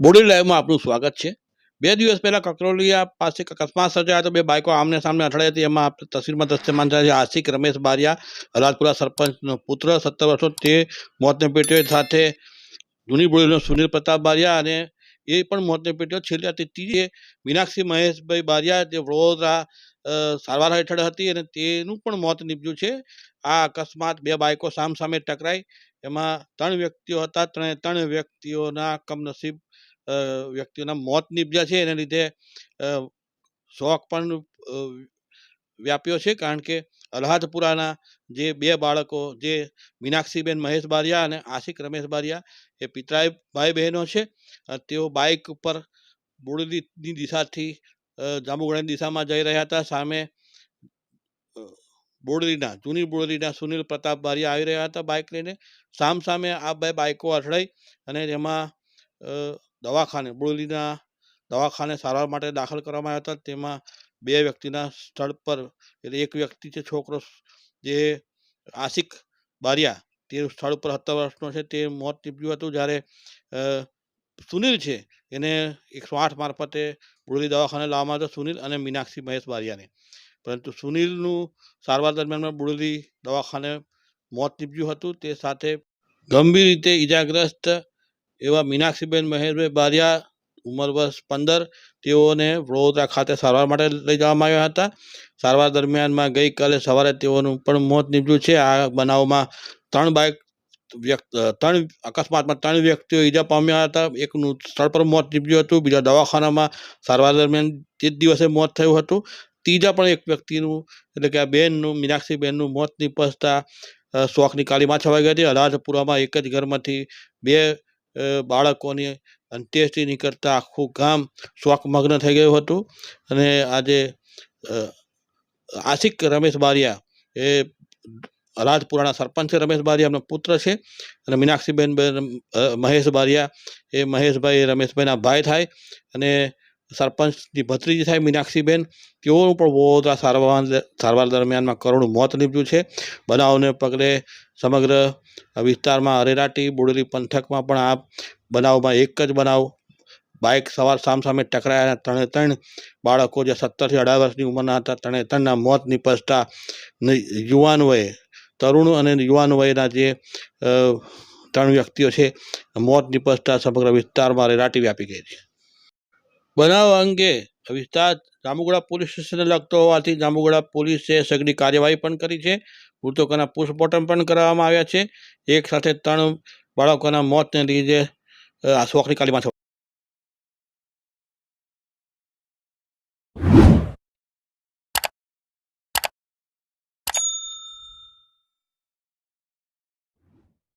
Body લાઈવમાં આપનું સ્વાગત છે. બે દિવસ પહેલા કકરોલિયા પાસે અકસ્માત સર્જાયો હતો. બે બાઇકો આમને સામને અથડાઈ હતી. એમાં તસવીરમાં દ્રશ્યમાન થાય છે આશિક રમેશ બારિયા રાજપુરા સરપંચનો પુત્ર, સત્તર વર્ષો તે મોતને પેટ્યો સાથે જૂની બોડીનો સુનિલ પ્રતાપ બારિયા અને એ પણ મોતને પેટ્યો. છેલ્લે હતી ત્રીજે મીનાક્ષી મહેશભાઈ બારિયા, જે વડોદરા સારવાર હેઠળ હતી અને તેનું પણ મોત નીપજ્યું છે. આ અકસ્માત બે બાઇકો સામ સામે ટકરાઈ. એમાં ત્રણ વ્યક્તિઓ હતા. ત્રણે ત્રણ વ્યક્તિઓના કમનસીબ વ્યક્તિઓના મોત નીપજ્યા છે એને લીધે શોક પણ વ્યાપ્યો છે. કારણ કે અલ્હાદપુરાના જે બે બાળકો જે મીનાક્ષીબેન મહેશ બારિયા અને આશિક રમેશ બારિયા એ પિતરાય ભાઈ બહેનો છે. તેઓ બાઇક ઉપર બોડેલીની દિશાથી અ, દિશામાં જઈ રહ્યા હતા. સામે અ, જૂની બોડેલીના સુનિલ પ્રતાપ બારિયા આવી રહ્યા હતા બાઇક લઈને. સામ સામે આ બે બાઇકો અથડાઈ અને તેમાં દવાખાને, બોડેલીના દવાખાને સારવાર માટે દાખલ કરવામાં આવ્યા હતા. તેમાં બે વ્યક્તિના સ્થળ પર, એટલે એક વ્યક્તિ છે, છોકરો જે આશિક બારિયા, તે સ્થળ પર સત્તર વર્ષનો છે. તે મોત નીપજ્યું હતું જ્યારે સુનિલ છે. એને એકસો આઠ મારફતે બોડેલી દવાખાને લાવવામાં આવ્યો સુનિલ અને મીનાક્ષી મહેશ બારિયાને. પરંતુ સુનિલનું સારવાર દરમિયાન બોડેલી દવાખાને મોત નીપજ્યું હતું. તે સાથે ગંભીર રીતે ઈજાગ્રસ્ત એવા મીનાક્ષીબેન મહેશભાઈ બારિયા, ઉંમર વર્ષ પંદર, તેઓને વડોદરા ખાતે સારવાર માટે લઈ જવામાં આવ્યા હતા. સારવાર દરમિયાનમાં ગઈકાલે સવારે તેઓનું પણ મોત નીપજ્યું છે. આ બનાવમાં ત્રણ બાઇક ત્રણ, અકસ્માતમાં ત્રણ વ્યક્તિઓ ઈજા પામ્યા હતા. એકનું સ્થળ પર મોત નીપજ્યું હતું, બીજા દવાખાનામાં સારવાર દરમિયાન તે જ દિવસે મોત થયું હતું. ત્રીજા પણ એક વ્યક્તિનું, એટલે કે આ બેનનું મીનાક્ષી બેનનું મોત નીપજતા શોખની કાળીમાં છવાઈ ગઈ હતી. અલાદપુરામાં એક જ ઘરમાંથી બે બાળકોની અંત્યેષ્ટિ નીકળતા આખું ગામ શોકમગ્ન થઈ ગયું હતું. અને આજે આશિક રમેશ બારિયા એ રાજપુરાના સરપંચ રમેશ બારિયા એમનો પુત્ર છે. અને મીનાક્ષીબેન બેન મહેશ બારિયા એ મહેશભાઈ, રમેશભાઈના ભાઈ થાય. અને સરપંચની ભત્રીજી સાહેબ મીનાક્ષીબેન તેઓનું પણ વડોદરા સારવાર સારવાર દરમિયાનમાં કરુણ મોત નીપજ્યું છે. બનાવને પગલે સમગ્ર વિસ્તારમાં અરેરાટી, બોડેલી પંથકમાં પણ આ બનાવમાં એક જ બનાવ. બાઇક સવાર સામસામે ટકરાયા ત્રણે ત્રણ બાળકો જે સત્તરથી અઢાર વર્ષની ઉંમરના હતા, ત્રણે ત્રણના મોત નીપજતા ને યુવાન વયે તરુણ અને યુવાન વયના જે ત્રણ વ્યક્તિઓ છે, મોત નીપજતા સમગ્ર વિસ્તારમાં રેરાટી વ્યાપી ગઈ છે. બનાવ અંગે વિસ્તાર જાંબુગોડા પોલીસ સ્ટેશનને લગતો હોવાથી જાંબુગોડા પોલીસે સઘળી કાર્યવાહી પણ કરી છે. મૃતકોના પોસ્ટમોર્ટમ પણ કરાવવામાં આવ્યા છે. એક સાથે ત્રણ બાળકોના મોતને લીધે શોકની કાલીમાં